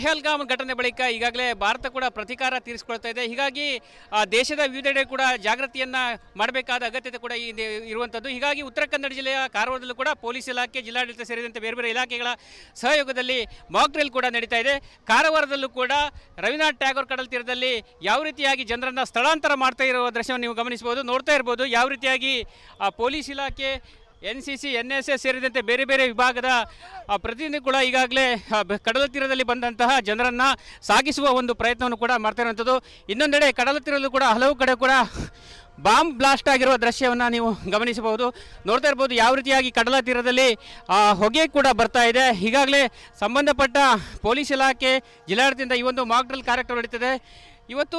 ಪೆಹಲ್ಗಾಮ್ ಘಟನೆ ಬಳಿಕ ಈಗಾಗಲೇ ಭಾರತ ಕೂಡ ಪ್ರತಿಕಾರ ತೀರಿಸಿಕೊಳ್ತಾ ಇದೆ. ಹೀಗಾಗಿ ದೇಶದ ವಿವಿಧೆಡೆ ಕೂಡ ಜಾಗೃತಿಯನ್ನ ಮಾಡಬೇಕಾದ ಅಗತ್ಯತೆ ಕೂಡ ಇರುವಂಥದ್ದು ಹೀಗಾಗಿ ಉತ್ತರ ಕನ್ನಡ ಜಿಲ್ಲೆಯ ಕಾರವಾರದಲ್ಲೂ ಕೂಡ ಪೊಲೀಸ್ ಇಲಾಖೆ, ಜಿಲ್ಲಾಡಳಿತ ಸೇರಿದಂತೆ ಬೇರೆ ಬೇರೆ ಇಲಾಖೆಗಳ ಸಹಯೋಗದಲ್ಲಿ ಮಾಕ್ಡ್ರಿಲ್ ಕೂಡ ನಡೀತಾ ಇದೆ. ಕಾರವಾರದಲ್ಲೂ ಕೂಡ ರವೀನಾಥ್ ಟ್ಯಾಗೋರ್ ಕಡಲ ತೀರದಲ್ಲಿ ಯಾವ ರೀತಿಯಾಗಿ ಜನರನ್ನು ಸ್ಥಳಾಂತರ ಮಾಡ್ತಾ ಇರುವ ದೃಶ್ಯವನ್ನು ನೀವು ಗಮನಿಸಬಹುದು, ನೋಡ್ತಾ ಇರ್ಬೋದು. ಯಾವ ರೀತಿಯಾಗಿ ಪೊಲೀಸ್ ಇಲಾಖೆ N C C N S S ಸೇರಿದಂತೆ ಬೇರೆ ಬೇರೆ ವಿಭಾಗದ ಪ್ರತಿನಿಧಿ ಕೂಡ ಈಗಾಗಲೇ ಕಡಲ ತೀರದಲ್ಲಿ ಬಂದಂತಹ ಜನರನ್ನು ಸಾಗಿಸುವ ಒಂದು ಪ್ರಯತ್ನವನ್ನು ಕೂಡ ಮಾಡ್ತಾ ಇರುವಂಥದ್ದು. ಇನ್ನೊಂದೆಡೆ ಕಡಲ ತೀರದಲ್ಲೂ ಕೂಡ ಹಲವು ಕಡೆ ಕೂಡ ಬಾಂಬ್ ಬ್ಲಾಸ್ಟ್ ಆಗಿರುವ ದೃಶ್ಯವನ್ನು ನೀವು ಗಮನಿಸಬಹುದು. ನೋಡ್ತಾ ಇರ್ಬೋದು ಯಾವ ರೀತಿಯಾಗಿ ಕಡಲ ತೀರದಲ್ಲಿ ಹೊಗೆ ಕೂಡ ಬರ್ತಾ ಇದೆ. ಈಗಾಗಲೇ ಸಂಬಂಧಪಟ್ಟ ಪೊಲೀಸ್ ಇಲಾಖೆ ಜಿಲ್ಲಾಡಳಿತದಿಂದ ಈ ಒಂದು ಮಾಕ್ ಡ್ರಿಲ್ ಕಾರ್ಯಕ್ರಮ ನಡೀತಿದೆ. ಇವತ್ತು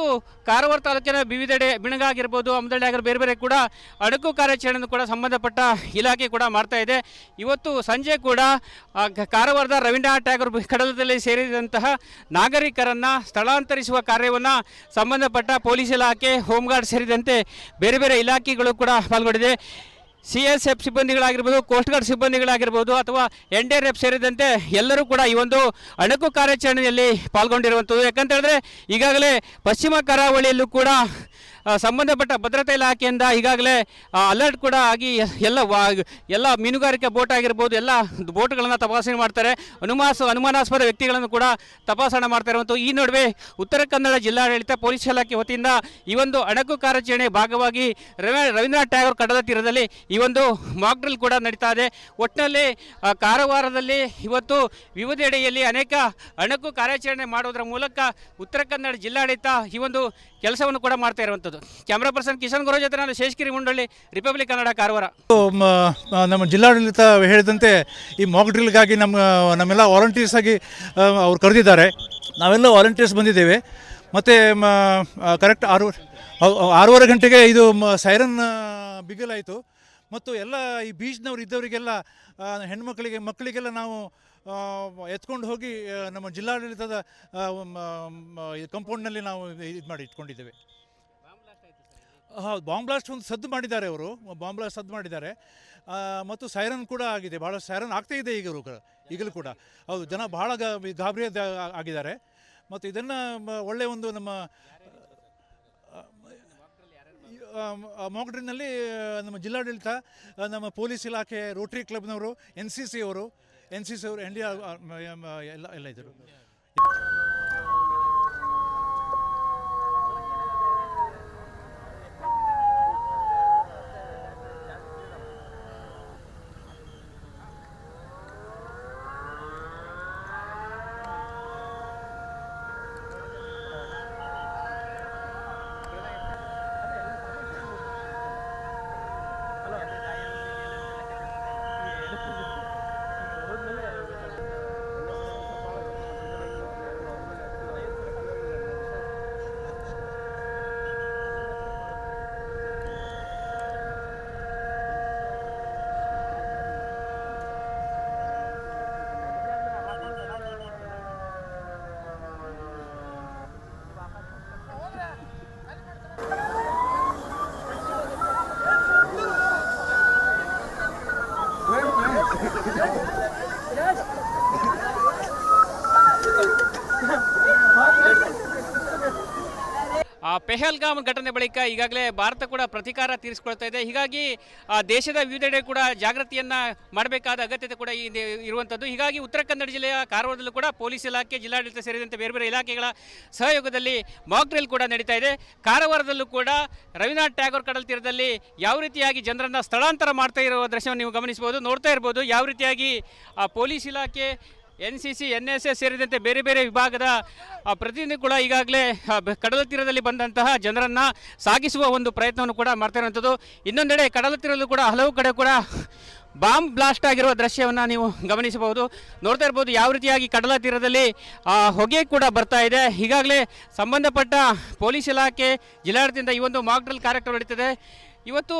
ಕಾರವಾರ ತಾಲೂಕಿನ ವಿವಿಧೆಡೆ ಬಿಣಗ ಆಗಿರ್ಬೋದು ಅಮದಳ್ಳಿ ಆಗಿರ್ಬೋದು ಬೇರೆ ಬೇರೆ ಕೂಡ ಅಡಕು ಕಾರ್ಯಾಚರಣೆಯನ್ನು ಕೂಡ ಸಂಬಂಧಪಟ್ಟ ಇಲಾಖೆ ಕೂಡ ಮಾಡ್ತಾ ಇದೆ. ಇವತ್ತು ಸಂಜೆ ಕೂಡ ಕಾರವಾರದ ರವೀಂದ್ರ ಟ್ಯಾಗರ್ ಕಡಲದಲ್ಲಿ ಸೇರಿದಂತಹ ನಾಗರಿಕರನ್ನು ಸ್ಥಳಾಂತರಿಸುವ ಕಾರ್ಯವನ್ನು ಸಂಬಂಧಪಟ್ಟ ಪೊಲೀಸ್ ಇಲಾಖೆ, ಹೋಮ್ಗಾರ್ಡ್ ಸೇರಿದಂತೆ ಬೇರೆ ಬೇರೆ ಇಲಾಖೆಗಳು ಕೂಡ ಪಾಲ್ಗೊಂಡಿದೆ. ಸಿ ಎಸ್ ಎಫ್ ಸಿಬ್ಬಂದಿಗಳಾಗಿರ್ಬೋದು ಕೋಸ್ಟ್ ಗಾರ್ಡ್ ಸಿಬ್ಬಂದಿಗಳಾಗಿರ್ಬೋದು ಅಥವಾ ಎನ್ ಡಿ ಆರ್ ಎಫ್ ಸೇರಿದಂತೆ ಎಲ್ಲರೂ ಕೂಡ ಈ ಒಂದು ಅಣಕು ಕಾರ್ಯಾಚರಣೆಯಲ್ಲಿ ಪಾಲ್ಗೊಂಡಿರುವಂಥದ್ದು. ಯಾಕಂತ ಹೇಳಿದ್ರೆ ಈಗಾಗಲೇ ಪಶ್ಚಿಮ ಕರಾವಳಿಯಲ್ಲೂ ಕೂಡ ಸಂಬಂಧಪಟ್ಟ ಭದ್ರತಾ ಇಲಾಖೆಯಿಂದ ಈಗಾಗಲೇ ಅಲರ್ಟ್ ಕೂಡ ಆಗಿ ಎಲ್ಲ ಎಲ್ಲ ಮೀನುಗಾರಿಕೆ ಬೋಟ್ ಆಗಿರ್ಬೋದು, ಎಲ್ಲ ಬೋಟ್ಗಳನ್ನು ತಪಾಸಣೆ ಮಾಡ್ತಾರೆ. ಅನುಮಾಸ, ಅನುಮಾನಾಸ್ಪದ ವ್ಯಕ್ತಿಗಳನ್ನು ಕೂಡ ತಪಾಸಣೆ ಮಾಡ್ತಾ ಇರುವಂಥ ಈ ನಡುವೆ ಉತ್ತರ ಕನ್ನಡ ಜಿಲ್ಲಾಡಳಿತ ಪೊಲೀಸ್ ಇಲಾಖೆ ವತಿಯಿಂದ ಈ ಒಂದು ಅಣಕು ಕಾರ್ಯಾಚರಣೆ ಭಾಗವಾಗಿ ರವೀಂದ್ರ ಟ್ಯಾಗೋರ್ ಕಡಲ ತೀರದಲ್ಲಿ ಈ ಒಂದು ಮಾಕ್ ಡ್ರಿಲ್ ಕೂಡ ನಡೀತಾ ಇದೆ. ಒಟ್ಟಿನಲ್ಲಿ ಕಾರವಾರದಲ್ಲಿ ಇವತ್ತು ವಿವಿಧೆಡೆಯಲ್ಲಿ ಅನೇಕ ಅಣಕು ಕಾರ್ಯಾಚರಣೆ ಮಾಡೋದರ ಮೂಲಕ ಉತ್ತರ ಕನ್ನಡ ಜಿಲ್ಲಾಡಳಿತ ಈ ಒಂದು ಕೆಲಸವನ್ನು ಕೂಡ ಮಾಡ್ತಾ ಇರುವಂಥದ್ದು. ಕ್ಯಾಮ್ರಾ ಪರ್ಸನ್ ಕಿಶನ್ ಗುರು ಜೊತೆ ನಾನು ಶೇಷಗಿರಿ ಮುಂಡಳ್ಳಿ ರಿಪಬ್ಲಿಕ್ ಕನ್ನಡ ಕಾರವಾರ ನಮ್ಮ ಜಿಲ್ಲಾಡಳಿತ ಹೇಳಿದಂತೆ ಈ ಮಾಕ್ ಡ್ರಿಲ್ಗಾಗಿ ನಮ್ಮ, ನಮ್ಮೆಲ್ಲ ವಾಲಂಟಿಯರ್ಸ್ ಆಗಿ ಅವ್ರು ಕರೆದಿದ್ದಾರೆ. ನಾವೆಲ್ಲ ವಾಲಂಟಿಯರ್ಸ್ ಬಂದಿದ್ದೇವೆ. ಮತ್ತು ಕರೆಕ್ಟ್ ಆರು ಆರೂವರೆ ಗಂಟೆಗೆ ಇದು ಸೈರನ್ ಬಿಗಲಾಯಿತು. ಮತ್ತು ಎಲ್ಲ ಈ ಬೀಚ್ನವ್ರು ಇದ್ದವರಿಗೆಲ್ಲ ಹೆಣ್ಮಕ್ಳಿಗೆ ಮಕ್ಕಳಿಗೆಲ್ಲ ನಾವು ಎತ್ಕೊಂಡು ಹೋಗಿ ನಮ್ಮ ಜಿಲ್ಲಾಡಳಿತದ ಕಂಪೌಂಡ್ನಲ್ಲಿ ನಾವು ಇದು ಮಾಡಿ ಇಟ್ಕೊಂಡಿದ್ದೇವೆ. ಹೌದು, ಬಾಂಬ್ ಬ್ಲಾಸ್ಟ್ ಒಂದು ಸದ್ದು ಮಾಡಿದ್ದಾರೆ ಅವರು, ಬಾಂಬ್ ಬ್ಲಾಸ್ಟ್ ಸದ್ದು ಮಾಡಿದ್ದಾರೆ. ಮತ್ತು ಸೈರನ್ ಕೂಡ ಆಗಿದೆ ಭಾಳ ಸೈರನ್ ಆಗ್ತಾ ಇದೆ ಈಗಲೂ ಈಗಲೂ ಕೂಡ. ಹೌದು, ಜನ ಭಾಳ ಗಾಬರಿ ಆಗಿದ್ದಾರೆ. ಮತ್ತು ಇದನ್ನು ಒಳ್ಳೆಯ ಒಂದು ನಮ್ಮ ಮಾಕ್ಡ್ರಿನಲ್ಲಿ ನಮ್ಮ ಜಿಲ್ಲಾಡಳಿತ ನಮ್ಮ ಪೊಲೀಸ್ ಇಲಾಖೆ, ರೋಟರಿ ಕ್ಲಬ್ನವರು, ಎನ್ ಸಿ ಸಿ ಅವರು ಎನ್ ಸಿ ಸಿ ಅವರು ಎನ್ ಡಿ ಎಲ್ಲ ಎಲ್ಲ ಇದ್ದರು ಪೆಹಲ್ಗಾಮ್ ಘಟನೆ ಬಳಿಕ ಈಗಾಗಲೇ ಭಾರತ ಕೂಡ ಪ್ರತಿಕಾರ ತೀರಿಸಿಕೊಳ್ತಾ ಇದೆ. ಹೀಗಾಗಿ ದೇಶದ ವಿವಿಧೆಡೆ ಕೂಡ ಜಾಗೃತಿಯನ್ನು ಮಾಡಬೇಕಾದ ಅಗತ್ಯತೆ ಕೂಡ ಇದೆ ಇರುವಂಥದ್ದು ಹೀಗಾಗಿ ಉತ್ತರ ಕನ್ನಡ ಜಿಲ್ಲೆಯ ಕಾರವಾರದಲ್ಲೂ ಕೂಡ ಪೊಲೀಸ್ ಇಲಾಖೆ, ಜಿಲ್ಲಾಡಳಿತ ಸೇರಿದಂತೆ ಬೇರೆ ಬೇರೆ ಇಲಾಖೆಗಳ ಸಹಯೋಗದಲ್ಲಿ ಮಾಕ್ ಡ್ರಿಲ್ ಕೂಡ ನಡೀತಾ ಇದೆ. ಕಾರವಾರದಲ್ಲೂ ಕೂಡ ರವೀನಾಥ್ ಟ್ಯಾಗೋರ್ ಕಡಲ ತೀರದಲ್ಲಿ ಯಾವ ರೀತಿಯಾಗಿ ಜನರನ್ನು ಸ್ಥಳಾಂತರ ಮಾಡ್ತಾ ಇರುವ ದೃಶ್ಯವನ್ನು ನೀವು ಗಮನಿಸಬಹುದು, ನೋಡ್ತಾ ಇರ್ಬೋದು. ಯಾವ ರೀತಿಯಾಗಿ ಪೊಲೀಸ್ ಇಲಾಖೆ N C C N S S ಸೇರಿದಂತೆ ಬೇರೆ ಬೇರೆ ವಿಭಾಗದ ಪ್ರತಿನಿಧಿ ಕೂಡ ಈಗಾಗಲೇ ಕಡಲ ತೀರದಲ್ಲಿ ಬಂದಂತಹ ಜನರನ್ನು ಸಾಗಿಸುವ ಒಂದು ಪ್ರಯತ್ನವನ್ನು ಕೂಡ ಮಾಡ್ತಾ ಇನ್ನೊಂದೆಡೆ ಕಡಲ ತೀರದಲ್ಲೂ ಕೂಡ ಹಲವು ಕಡೆ ಕೂಡ ಬಾಂಬ್ ಬ್ಲಾಸ್ಟ್ ಆಗಿರುವ ದೃಶ್ಯವನ್ನು ನೀವು ಗಮನಿಸಬಹುದು. ನೋಡ್ತಾ ಇರ್ಬೋದು ಯಾವ ರೀತಿಯಾಗಿ ಕಡಲ ತೀರದಲ್ಲಿ ಹೊಗೆ ಕೂಡ ಬರ್ತಾ ಇದೆ. ಈಗಾಗಲೇ ಸಂಬಂಧಪಟ್ಟ ಪೊಲೀಸ್ ಇಲಾಖೆ ಜಿಲ್ಲಾಡಳಿತದಿಂದ ಈ ಒಂದು ಮಾಕ್ ಡ್ರಿಲ್ ಕಾರ್ಯಕ್ರಮ ನಡೀತಿದೆ. ಇವತ್ತು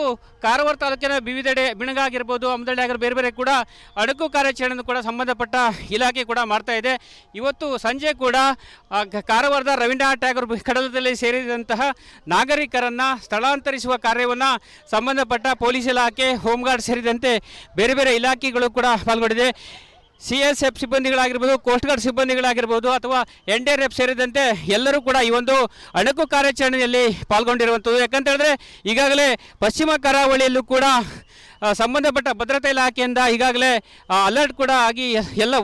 ಕಾರವಾರ ತಾಲೂಕಿನ ವಿವಿಧೆಡೆ ಬಿಣಗಾಗಿರ್ಬೋದು ಅಮದಳ್ಳಿ ಆಗಿರ್ಬೋದು, ಬೇರೆ ಬೇರೆ ಕೂಡ ಅಡಕು ಕಾರ್ಯಾಚರಣೆಯನ್ನು ಕೂಡ ಸಂಬಂಧಪಟ್ಟ ಇಲಾಖೆ ಕೂಡ ಮಾಡ್ತಾ ಇದೆ. ಇವತ್ತು ಸಂಜೆ ಕೂಡ ಕಾರವಾರದ ರವೀಂದ್ರ ಟ್ಯಾಗೋರ್ ಕಡಲದಲ್ಲಿ ಸೇರಿದಂತಹ ನಾಗರಿಕರನ್ನು ಸ್ಥಳಾಂತರಿಸುವ ಕಾರ್ಯವನ್ನು ಸಂಬಂಧಪಟ್ಟ ಪೊಲೀಸ್ ಇಲಾಖೆ, ಹೋಮ್ಗಾರ್ಡ್ ಸೇರಿದಂತೆ ಬೇರೆ ಬೇರೆ ಇಲಾಖೆಗಳು ಕೂಡ ಪಾಲ್ಗೊಂಡಿದೆ. ಸಿ ಎಸ್ ಎಫ್ ಸಿಬ್ಬಂದಿಗಳಾಗಿರ್ಬೋದು ಕೋಸ್ಟ್ ಗಾರ್ಡ್ ಸಿಬ್ಬಂದಿಗಳಾಗಿರ್ಬೋದು, ಅಥವಾ ಎನ್ ಡಿ ಆರ್ ಎಫ್ ಸೇರಿದಂತೆ ಎಲ್ಲರೂ ಕೂಡ ಈ ಒಂದು ಅಣಕು ಕಾರ್ಯಾಚರಣೆಯಲ್ಲಿ ಪಾಲ್ಗೊಂಡಿರುವಂಥದ್ದು. ಯಾಕಂತ ಹೇಳಿದ್ರೆ ಈಗಾಗಲೇ ಪಶ್ಚಿಮ ಕರಾವಳಿಯಲ್ಲೂ ಕೂಡ ಸಂಬಂಧಪಟ್ಟ ಭದ್ರತಾ ಇಲಾಖೆಯಿಂದ ಈಗಾಗಲೇ ಅಲರ್ಟ್ ಕೂಡ ಆಗಿ ಎಲ್ಲ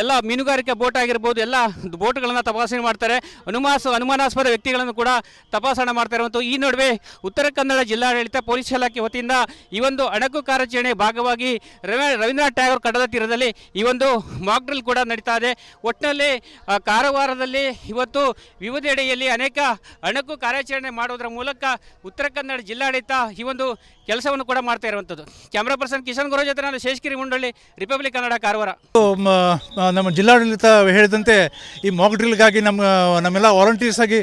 ಎಲ್ಲ ಮೀನುಗಾರಿಕೆ ಬೋಟ್ ಆಗಿರ್ಬೋದು, ಎಲ್ಲ ಬೋಟ್ಗಳನ್ನು ತಪಾಸಣೆ ಮಾಡ್ತಾರೆ. ಅನುಮಾಸ, ಅನುಮಾನಾಸ್ಪದ ವ್ಯಕ್ತಿಗಳನ್ನು ಕೂಡ ತಪಾಸಣೆ ಮಾಡ್ತಾ ಇರುವಂಥ ಈ ನಡುವೆ ಉತ್ತರ ಕನ್ನಡ ಜಿಲ್ಲಾಡಳಿತ ಪೊಲೀಸ್ ಇಲಾಖೆ ವತಿಯಿಂದ ಈ ಒಂದು ಅಣಕು ಕಾರ್ಯಾಚರಣೆ ಭಾಗವಾಗಿ ರವಿ, ರವೀಂದ್ರನಾಥ್ ಟ್ಯಾಗೋರ್ ಕಡಲ ತೀರದಲ್ಲಿ ಈ ಒಂದು ಮಾಕ್ ಡ್ರಿಲ್ ಕೂಡ ನಡೀತಾ ಇದೆ. ಒಟ್ಟಿನಲ್ಲಿ ಕಾರವಾರದಲ್ಲಿ ಇವತ್ತು ವಿವಿಧೆಡೆಯಲ್ಲಿ ಅನೇಕ ಅಣಕು ಕಾರ್ಯಾಚರಣೆ ಮಾಡೋದರ ಮೂಲಕ ಉತ್ತರ ಕನ್ನಡ ಜಿಲ್ಲಾಡಳಿತ ಈ ಒಂದು ಕೆಲಸವನ್ನು ಕೂಡ ಮಾಡ್ತಾ ಇರುವಂಥದ್ದು ಕ್ಯಾಮ್ರಾ ಪರ್ಸನ್ ಕಿಶನ್ ಗುರು ಜೊತೆ ನಾನು ಶೇಷಗಿರಿ ಮುಂಡಳ್ಳಿ ರಿಪಬ್ಲಿಕ್ ಕನ್ನಡ ಕಾರವಾರ. ನಮ್ಮ ಜಿಲ್ಲಾಡಳಿತ ಹೇಳಿದಂತೆ ಈ ಮಾಕ್ ಡ್ರಿಲ್ಗಾಗಿ ನಮ್ಮ, ನಮ್ಮೆಲ್ಲ ವಾಲಂಟಿಯರ್ಸ್ ಆಗಿ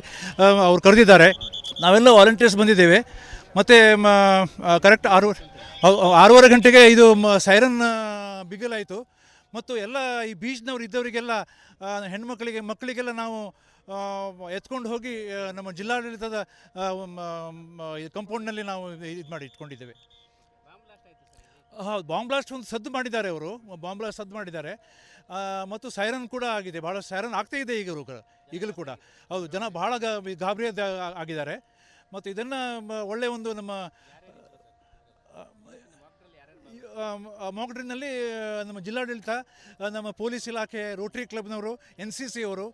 ಅವ್ರು ಕರೆದಿದ್ದಾರೆ. ನಾವೆಲ್ಲ ವಾಲಂಟಿಯರ್ಸ್ ಬಂದಿದ್ದೇವೆ. ಮತ್ತು ಕರೆಕ್ಟ್ ಆರು ಆರೂವರೆ ಗಂಟೆಗೆ ಇದು ಸೈರನ್ ಬಿಗಲಾಯಿತು. ಮತ್ತು ಎಲ್ಲ ಈ ಬೀಚ್ನವ್ರು ಇದ್ದವರಿಗೆಲ್ಲ ಹೆಣ್ಮಕ್ಳಿಗೆ, ಮಕ್ಕಳಿಗೆಲ್ಲ ನಾವು ಎತ್ಕೊಂಡು ಹೋಗಿ ನಮ್ಮ ಜಿಲ್ಲಾಡಳಿತದ ಕಂಪೌಂಡ್ನಲ್ಲಿ ನಾವು ಇದು ಮಾಡಿ, ಇಟ್ಕೊಂಡಿದ್ದೇವೆ. ಹೌದು ಬಾಂಬ್ ಬ್ಲಾಸ್ಟ್ ಒಂದು ಸದ್ದು ಮಾಡಿದ್ದಾರೆ ಅವರು ಬಾಂಬ್ ಬ್ಲಾಸ್ಟ್ ಸದ್ದು ಮಾಡಿದ್ದಾರೆ. ಮತ್ತು ಸೈರನ್ ಕೂಡ ಆಗಿದೆ. ಭಾಳ ಸೈರನ್ ಆಗ್ತಾ ಇದೆ ಈಗಲೂ ಈಗಲೂ ಕೂಡ. ಹೌದು, ಜನ ಬಹಳ ಗಾಬರಿ ಆಗಿದ್ದಾರೆ. ಮತ್ತು ಇದನ್ನು ಒಳ್ಳೆಯ ಒಂದು ನಮ್ಮ ಮೋಕ್ಡ್ರಿನಲ್ಲಿ ನಮ್ಮ ಜಿಲ್ಲಾಡಳಿತ ನಮ್ಮ ಪೊಲೀಸ್ ಇಲಾಖೆ, ರೋಟರಿ ಕ್ಲಬ್ನವರು, ಎನ್ ಸಿ ಸಿ ಅವರು,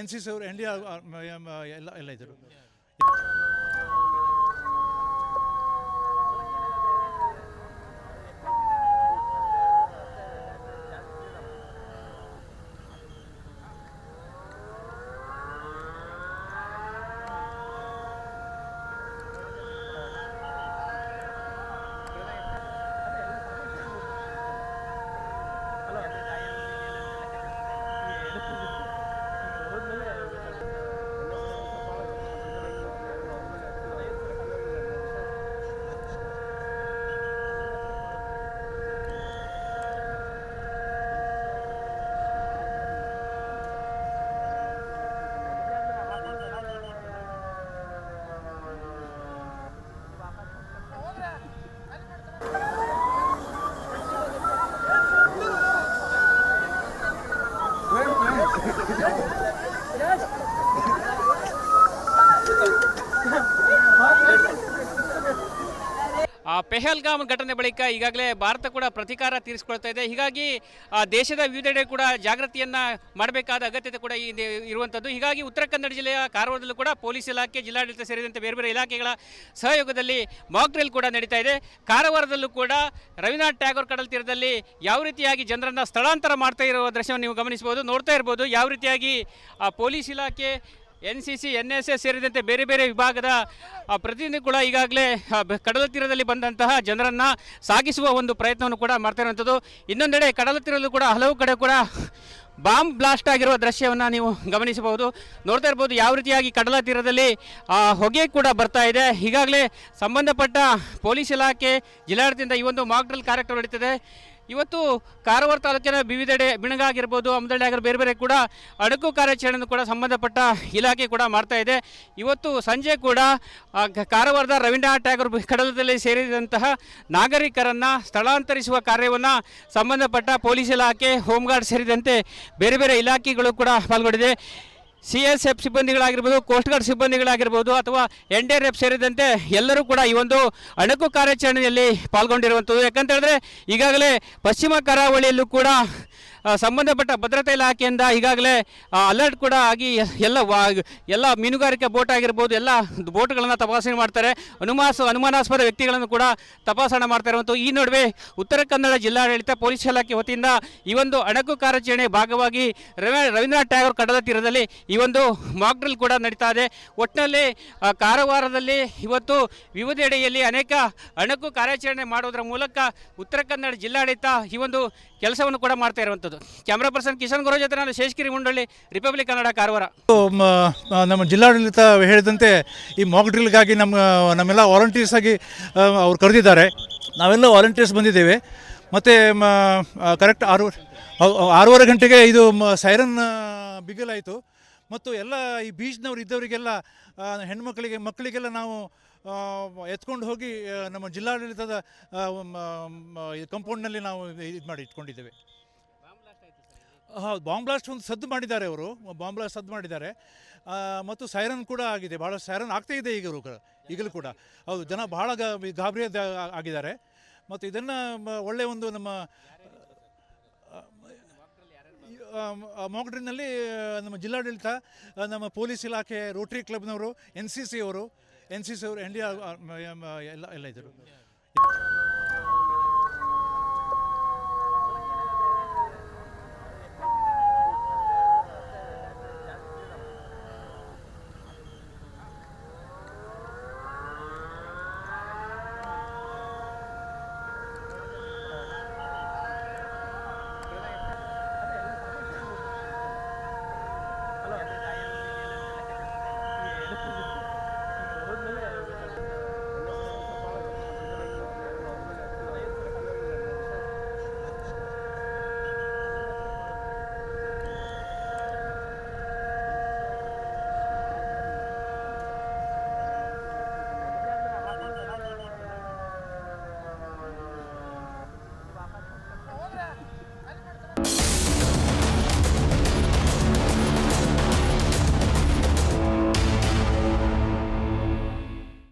ಎನ್ ಸಿ ಸಿ ಅವರು, ಎನ್ ಡಿ ಎಲ್ಲ ಎಲ್ಲ ಇದ್ದರು. ಪೆಹಲ್ಗಾಮ್ ಘಟನೆ ಬಳಿಕ ಈಗಾಗಲೇ ಭಾರತ ಕೂಡ ಪ್ರತಿಕಾರ ತೀರಿಸಿಕೊಳ್ತಾ ಇದೆ. ಹೀಗಾಗಿ ದೇಶದ ವಿವಿಧೆಡೆ ಕೂಡ ಜಾಗೃತಿಯನ್ನು ಮಾಡಬೇಕಾದ ಅಗತ್ಯತೆ ಕೂಡ ಇರುವಂಥದ್ದು ಹೀಗಾಗಿ ಉತ್ತರ ಕನ್ನಡ ಜಿಲ್ಲೆಯ ಕಾರವಾರದಲ್ಲೂ ಕೂಡ ಪೊಲೀಸ್ ಇಲಾಖೆ, ಜಿಲ್ಲಾಡಳಿತ ಸೇರಿದಂತೆ ಬೇರೆ ಬೇರೆ ಇಲಾಖೆಗಳ ಸಹಯೋಗದಲ್ಲಿ ಮಾಕ್ ಡ್ರಿಲ್ ಕೂಡ ನಡೀತಾ ಇದೆ. ಕಾರವಾರದಲ್ಲೂ ಕೂಡ ರವೀನಾಥ್ ಟ್ಯಾಗೋರ್ ಕಡಲ ತೀರದಲ್ಲಿ ಯಾವ ರೀತಿಯಾಗಿ ಜನರನ್ನು ಸ್ಥಳಾಂತರ ಮಾಡ್ತಾ ಇರುವ ದೃಶ್ಯವನ್ನು ನೀವು ಗಮನಿಸಬಹುದು, ನೋಡ್ತಾ ಇರ್ಬೋದು. ಯಾವ ರೀತಿಯಾಗಿ ಪೊಲೀಸ್ ಇಲಾಖೆ N C C, N S S ಸೇರಿದಂತೆ ಬೇರೆ ಬೇರೆ ವಿಭಾಗದ ಪ್ರತಿನಿಧಿ ಕೂಡ ಈಗಾಗಲೇ ಕಡಲ ತೀರದಲ್ಲಿ ಬಂದಂತಹ ಜನರನ್ನು ಸಾಗಿಸುವ ಒಂದು ಪ್ರಯತ್ನವನ್ನು ಕೂಡ ಮಾಡ್ತಾ ಇರುವಂಥದ್ದು. ಇನ್ನೊಂದೆಡೆ ಕಡಲ ತೀರದಲ್ಲೂ ಕೂಡ ಹಲವು ಕಡೆ ಕೂಡ ಬಾಂಬ್ ಬ್ಲಾಸ್ಟ್ ಆಗಿರುವ ದೃಶ್ಯವನ್ನು ನೀವು ಗಮನಿಸಬಹುದು. ನೋಡ್ತಾ ಇರ್ಬೋದು ಯಾವ ರೀತಿಯಾಗಿ ಕಡಲ ತೀರದಲ್ಲಿ ಹೊಗೆ ಕೂಡ ಬರ್ತಾ ಇದೆ. ಈಗಾಗಲೇ ಸಂಬಂಧಪಟ್ಟ ಪೊಲೀಸ್ ಇಲಾಖೆ ಜಿಲ್ಲಾಡಳಿತದಿಂದ ಈ ಒಂದು ಮಾಕ್ ಡ್ರಿಲ್ ಕಾರ್ಯಕ್ರಮ ನಡೀತಿದೆ. ಇವತ್ತು ಕಾರವಾರ ತಾಲೂಕಿನ ವಿವಿಧೆಡೆ ಬಿಣಗ ಆಗಿರ್ಬೋದು ಅಮದಳ್ಳಿ ಆಗಿರೋ ಬೇರೆ ಬೇರೆ ಕೂಡ ಅಡಕು ಕಾರ್ಯಾಚರಣೆಯನ್ನು ಕೂಡ ಸಂಬಂಧಪಟ್ಟ ಇಲಾಖೆ ಕೂಡ ಮಾಡ್ತಾ ಇದೆ. ಇವತ್ತು ಸಂಜೆ ಕೂಡ ಕಾರವಾರದ ರವೀಂದ್ರ ಟ್ಯಾಗೋರ್ ಕಡಲದಲ್ಲಿ ಸೇರಿದಂತಹ ನಾಗರಿಕರನ್ನು ಸ್ಥಳಾಂತರಿಸುವ ಕಾರ್ಯವನ್ನು ಸಂಬಂಧಪಟ್ಟ ಪೊಲೀಸ್ ಇಲಾಖೆ, ಹೋಮ್ಗಾರ್ಡ್ ಸೇರಿದಂತೆ ಬೇರೆ ಬೇರೆ ಇಲಾಖೆಗಳು ಕೂಡ ಪಾಲ್ಗೊಂಡಿದೆ. ಸಿ ಎಸ್ ಎಫ್ ಸಿಬ್ಬಂದಿಗಳಾಗಿರ್ಬೋದು ಕೋಸ್ಟ್ ಗಾರ್ಡ್ ಸಿಬ್ಬಂದಿಗಳಾಗಿರ್ಬೋದು ಅಥವಾ ಎನ್ ಡಿ ಆರ್ ಎಫ್ ಸೇರಿದಂತೆ ಎಲ್ಲರೂ ಕೂಡ ಈ ಒಂದು ಅಣಕು ಕಾರ್ಯಾಚರಣೆಯಲ್ಲಿ ಪಾಲ್ಗೊಂಡಿರುವಂಥದ್ದು. ಯಾಕಂತ ಹೇಳಿದ್ರೆ ಈಗಾಗಲೇ ಪಶ್ಚಿಮ ಕರಾವಳಿಯಲ್ಲೂ ಕೂಡ ಸಂಬಂಧಪಟ್ಟ ಭದ್ರತಾ ಇಲಾಖೆಯಿಂದ ಈಗಾಗಲೇ ಅಲರ್ಟ್ ಕೂಡ ಆಗಿ ಎಲ್ಲ ಎಲ್ಲ ಮೀನುಗಾರಿಕೆ ಬೋಟ್ ಆಗಿರ್ಬೋದು, ಎಲ್ಲ ಬೋಟ್ಗಳನ್ನು ತಪಾಸಣೆ ಮಾಡ್ತಾರೆ. ಅನುಮಾಸ ಅನುಮಾನಾಸ್ಪದ ವ್ಯಕ್ತಿಗಳನ್ನು ಕೂಡ ತಪಾಸಣೆ ಮಾಡ್ತಾರೆ ಮತ್ತು ಈ ನಡುವೆ ಉತ್ತರ ಕನ್ನಡ ಜಿಲ್ಲಾಡಳಿತ ಪೊಲೀಸ್ ಇಲಾಖೆ ವತಿಯಿಂದ ಈ ಒಂದು ಅಣಕು ಕಾರ್ಯಾಚರಣೆ ಭಾಗವಾಗಿ ರವಿ ರವೀಂದ್ರನಾಥ್ ಟ್ಯಾಗೋರ್ ಕಡಲ ತೀರದಲ್ಲಿ ಈ ಒಂದು ಮಾಕ್ ಡ್ರಿಲ್ ಕೂಡ ನಡೀತಾ ಇದೆ. ಒಟ್ಟಿನಲ್ಲಿ ಕಾರವಾರದಲ್ಲಿ ಇವತ್ತು ವಿವಿಧೆಡೆಯಲ್ಲಿ ಅನೇಕ ಅಣಕು ಕಾರ್ಯಾಚರಣೆ ಮಾಡೋದರ ಮೂಲಕ ಉತ್ತರ ಕನ್ನಡ ಜಿಲ್ಲಾಡಳಿತ ಈ ಒಂದು ಕೆಲಸವನ್ನು ಕೂಡ ಮಾಡ್ತಾ ಇರುವಂಥದ್ದು. ಕ್ಯಾಮ್ರಾ ಪರ್ಸನ್ ಕಿಶನ್ ಗುರು ಜೊತೆ ನಾನು ಶೇಷಗಿರಿ ಮುಂಡಳ್ಳಿ ರಿಪಬ್ಲಿಕ್ ಕನ್ನಡ ಕಾರವಾರ ನಮ್ಮ ಜಿಲ್ಲಾಡಳಿತ ಹೇಳಿದಂತೆ ಈ ಮಾಕ್ ಡ್ರಿಲ್ಗಾಗಿ ನಮ್ಮ, ನಮ್ಮೆಲ್ಲ ವಾಲಂಟಿಯರ್ಸ್ ಆಗಿ ಅವ್ರು ಕರೆದಿದ್ದಾರೆ. ನಾವೆಲ್ಲ ವಾಲಂಟಿಯರ್ಸ್ ಬಂದಿದ್ದೇವೆ. ಮತ್ತು ಕರೆಕ್ಟ್ ಆರು, ಆರೂವರೆ ಗಂಟೆಗೆ ಇದು ಸೈರನ್ ಬಿಗಲಾಯಿತು. ಮತ್ತು ಎಲ್ಲ ಈ ಬೀಚ್ನವ್ರು ಇದ್ದವರಿಗೆಲ್ಲ ಹೆಣ್ಮಕ್ಳಿಗೆ, ಮಕ್ಕಳಿಗೆಲ್ಲ ನಾವು ಎತ್ಕೊಂಡು ಹೋಗಿ ನಮ್ಮ ಜಿಲ್ಲಾಡಳಿತದ ಕಂಪೌಂಡ್ನಲ್ಲಿ ನಾವು ಇದು ಮಾಡಿ ಇಟ್ಕೊಂಡಿದ್ದೇವೆ. ಹೌದು ಬಾಂಬ್ ಬ್ಲಾಸ್ಟ್ ಒಂದು ಸದ್ದು ಮಾಡಿದ್ದಾರೆ ಅವರು. ಬಾಂಬ್ ಬ್ಲಾಸ್ಟ್ ಸದ್ದು ಮಾಡಿದ್ದಾರೆ. ಮತ್ತು ಸೈರನ್ ಕೂಡ ಆಗಿದೆ. ಭಾಳ ಸೈರನ್ ಆಗ್ತಾ ಇದೆ ಈಗ ಈಗಲೂ ಕೂಡ. ಹೌದು, ಜನ ಭಾಳ ಗಾಬರಿ ಆಗಿದ್ದಾರೆ. ಮತ್ತು ಇದನ್ನು ಒಳ್ಳೆಯ ಒಂದು ನಮ್ಮ ಮಾಕ್ಡ್ರಿನಲ್ಲಿ ನಮ್ಮ ಜಿಲ್ಲಾಡಳಿತ ನಮ್ಮ ಪೊಲೀಸ್ ಇಲಾಖೆ ರೋಟರಿ ಕ್ಲಬ್ನವರು ಎನ್ ಸಿ ಸಿ ಅವರು ಎನ್ ಸಿ ಸಿ ಅವರು ಇಂಡಿಯಾ ಎಲ್ಲ ಎಲ್ಲ ಇದ್ದರು.